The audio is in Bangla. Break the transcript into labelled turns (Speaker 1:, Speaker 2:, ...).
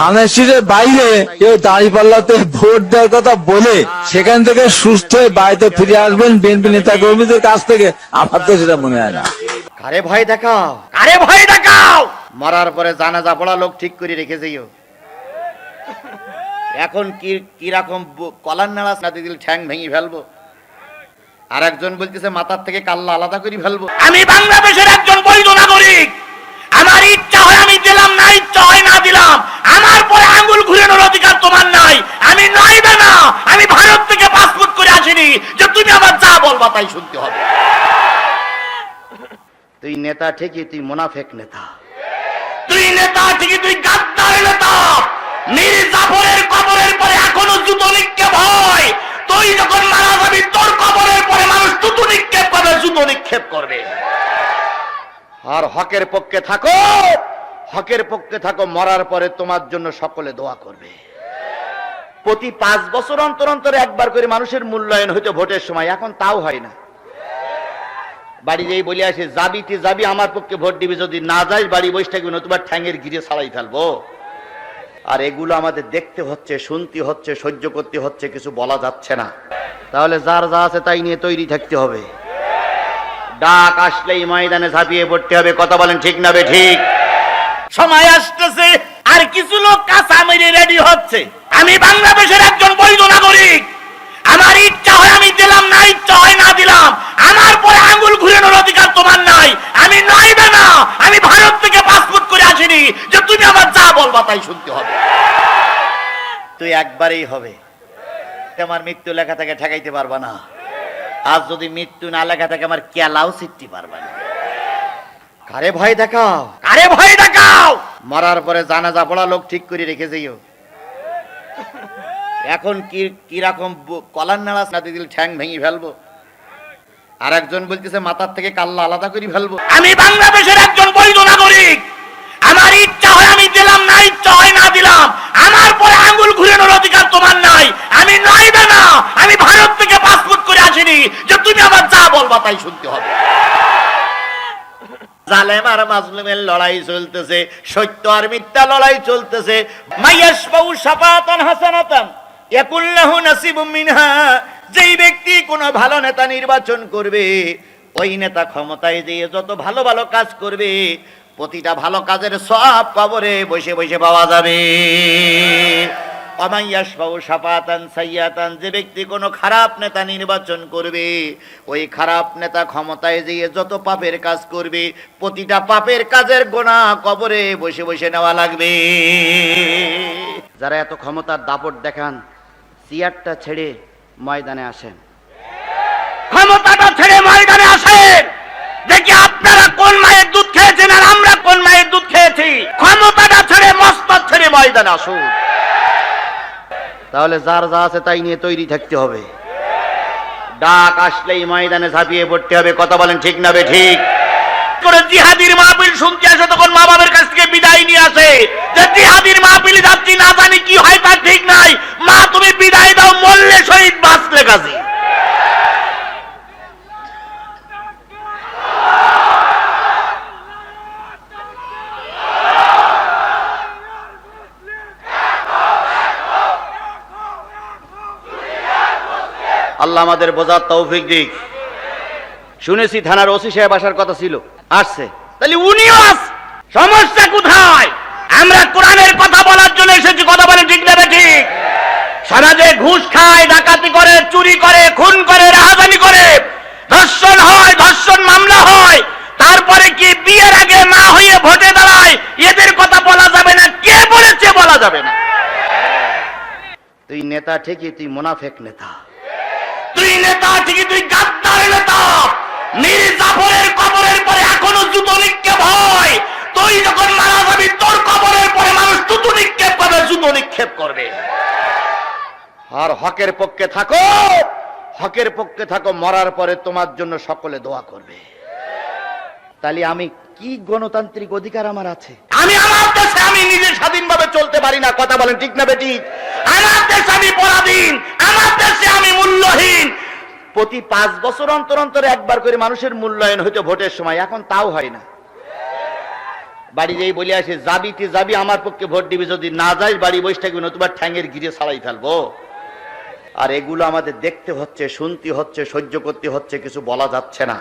Speaker 1: থানাশিরের বাইরে কেউ দাঁড়িয়ে পাল্লাতে ভোট দেওয়ার কথা বলে সেখান থেকে সুস্থ হয়ে বাড়িতে ফিরে আসবেন বিএনপি নেতা কর্মীদের কাছ থেকে। আমার তো সেটা মনে হয় না।
Speaker 2: কারে ভয় দেখাও? কারে ভয় দেখাও? মরার পরে জানাজা পড়া লোক ঠিক করে রেখে যাইও এখন কি কীরকম কলার নাড়া না দিল ঠ্যাং ভেঙে ফেলব? আর একজন বলতেছে মাথার থেকে কাল্লা আলাদা করে ফেলব।
Speaker 3: আমি বাংলাদেশের একজন বৈধ নাগরিক। আমার ইচ্ছা হয় আমি দিলাম না ইচ্ছা হয় না দিলাম আমার পরে আঙ্গুল ঘুরানোর অধিকার তোমার নাই আমি নইবে না আমি ভারত থেকে পাসপোর্ট করে আসিনি যে তুমি আমার তাই শুনতে হবে।
Speaker 2: তুই নেতা ঠিকই তুই মোনাফেক নেতা।
Speaker 3: তুই নেতা ঠিকই তুই গাদ্দার নেতা। মীর জাফরের কবরের পরে এখনও জুতো নিক্ষেপ হয়। তুই যখন মারা যাবি তোর কবরের পরে মানুষ জুতো নিক্ষেপ করবে জুতো নিক্ষেপ করবে।
Speaker 2: আর হকের পক্ষে থাকো হকের পক্ষে থাকো মরার পরে তোমার জন্য সকলে দোয়া করবে। প্রতি পাঁচ বছর অন্তর অন্তর একবার করে মানুষের মূল্যায়ন হইতো ভোটের সময়, এখন তাও হয় না। বাড়ি যেই বলে আসে, যাবি তুই যাবি, আমার পক্ষে ভোট দিবি, যদি না যাই বাড়ি বসে থাকবি নতুবা ঠ্যাঙের গিরে ছাড়াই ফেলব। আর এগুলো আমাদের দেখতে হচ্ছে, শুনতে হচ্ছে, সহ্য করতে হচ্ছে, কিছু বলা যাচ্ছে না। তাহলে যার যা আছে তাই নিয়ে তৈরি থাকতে হবে। ডাক আসলেই ময়দানে ঝাঁপিয়ে পড়তে হবে, কথা বলেন ঠিক না বে ঠিক?
Speaker 3: সময় আসতেছে, আর কিছু লোক কাঁচা মেরে রেডি হচ্ছে। আমি বাংলাদেশের একজন বৈধ নাগরিক। আমার ইচ্ছা হয় আমি দিলাম না ইচ্ছা হয় না দিলাম। আমার পরে আঙ্গুল ঘুরানোর অধিকার তোমার নাই। আমি নইবে না। আমি ভারত থেকে পাসপোর্ট করে আসিনি যে তুমি আমার যা বলবা তাই শুনতে হবে।
Speaker 2: তুই একবারেই হবে। আমার মৃত্যু লেখা থেকে ঠেকাইতে পারবা না। আজ যদি মৃত্যু না লেখা থাকে আমার কেলাও সিটতে পারবা না। কারে ভয় দেখাও?
Speaker 3: আরে ভয় দেখাও?
Speaker 2: মরার পরে জানাজা পড়া লোক ঠিক করে রেখে যাইও। এখন কি কীরকম কলার নাড়া না দিল ঠ্যাং ভেঙে ফেলব? আর একজন বলতেছে মাথার থেকে কাল্লা আলাদা করে ফেলব।
Speaker 3: আমি বাংলাদেশের একজন বৈধ নাগরিক। আমার ইচ্ছা হয় আমি দিলাম না ইচ্ছা হয় না দিলাম। আমার পরে আঙ্গুল ঘুরানোর অধিকার তোমার নাই। আমি নইবে না আমি ভারত থেকে পাসপোর্ট করে আসিনি যে তুমি আমার যা বলবা তাই শুনতে হবে।
Speaker 2: জালেম আর মাজলুমের লড়াই চলতেছে সত্য আর মিথ্যা লড়াই চলতেছে। মাইয়াস মাইয়াসবাউ শাফাতান হাসানাতান। ইয়াকুল্লাহু নাসিবুম মিনহা, যেই ব্যক্তি কোনো ভালো নেতা নির্বাচন করবে, ওই নেতা ক্ষমতায় দিয়ে যত ভালো ভালো কাজ করবে, প্রতিটা ভালো কাজের সব কবরে বসে বসে পাওয়া যাবে। অমাইয়াসবাউ সাপাতান সাইয়াতান, যে ব্যক্তি কোনো খারাপ নেতা নির্বাচন করবে, ওই খারাপ নেতা ক্ষমতায় যেয়ে যত পাপের কাজ করবে, প্রতিটা পাপের কাজের গোনা কবরে বসে বসে নেওয়া লাগবে। যারা এত ক্ষমতার দাপট দেখান চেয়ারটা ছেড়ে ময়দানে আসেন।
Speaker 3: ক্ষমতাটা ছেড়ে ময়দানে আসেন। দেখি আপনারা কোন মায়ের দুধ খেয়েছেন আর আমরা কোন মায়ের দুধ খেয়েছি। ক্ষমতাটা ছেড়ে মস্তক ছেড়ে ময়দানে আসুন।
Speaker 2: তাহলে যার যা আছে তাই নিয়ে তৈরি থাকতে হবে। ডাক আসলেই ময়দানে ঝাঁপিয়ে পড়তে হবে কথা বলেন ঠিক না বে ঠিক?
Speaker 3: করে জিহাদির মাহফিল শুনতে আসে তখন মা বাবার কাছ থেকে বিদায় নিয়ে আসে। যে জিহাদির মাহফিল যাচ্ছি না জানি কি হয় তা ঠিক নাই মা তুমি বিদায় দাও মরলে শহীদ বাঁচলে কাজী
Speaker 2: আল্লাহ আমাদের বোঝার তৌফিক দিক। শুনেছি থানার ওসি সাহেব আসার কথা ছিল। আসছে।
Speaker 3: তাহলে উনিও আস সমস্যা কোথায়? আমরা কোরআনের কথা বলার জন্য এসেছি, কথা বলে ঠিক না ঠিক। সমাজে ঘুষ খায়, ডাকাতি করে, চুরি করে, খুন করে, রাহাজানি করে। ধর্ষণ হয়, ধর্ষণ মামলা হয়। তারপরে কি বিয়ের আগে মা হয়ে ভোটে দাঁড়ায়? এদের কথা বলা যাবে না, কে বলেছে বলা যাবে না?
Speaker 2: তুই নেতা ঠিকই, তুই মোনাফেক নেতা।
Speaker 3: ঠিকই তুই গাদ্দার নেতা মীর জাফরের কবরের পরে এখনও জুতো নিক্ষেপ হয়। তুই যখন মারা যাবি, তোর কবরের পরে মানুষ জুতো নিক্ষেপ করবে, জুতো নিক্ষেপ করবে।
Speaker 2: আর হকের পক্ষে থাকো, হকের পক্ষে থাকো, মরার পরে তোমার জন্য সকলে দোয়া করবে। তাহলে আমি কি গণতান্ত্রিক অধিকার আমার আছে?
Speaker 3: আমি আমার দেশে আমি নিজে স্বাধীনভাবে চলতে পারি না, কথা বলেন ঠিক না বেটি? আমার দেশে আমি পরাধীন, আমার দেশে
Speaker 2: প্রতি পাঁচ বছর অন্তর অন্তর একবার করে মানুষের মূল্যায়ন হইতো ভোটের সময়, এখন তাও হয় না। বাড়ি যেই বলে আসে, যাবি তুই যাবি, আমার পক্ষে ভোট দিবি, যদি না যাই বাড়ি বসে থাকবি নতুবা ঠ্যাঙের গিরে ছাড়াই ফেলব। আর এগুলো আমাদের দেখতে হচ্ছে, শুনতে হচ্ছে, সহ্য করতে হচ্ছে, কিছু বলা যাচ্ছে না।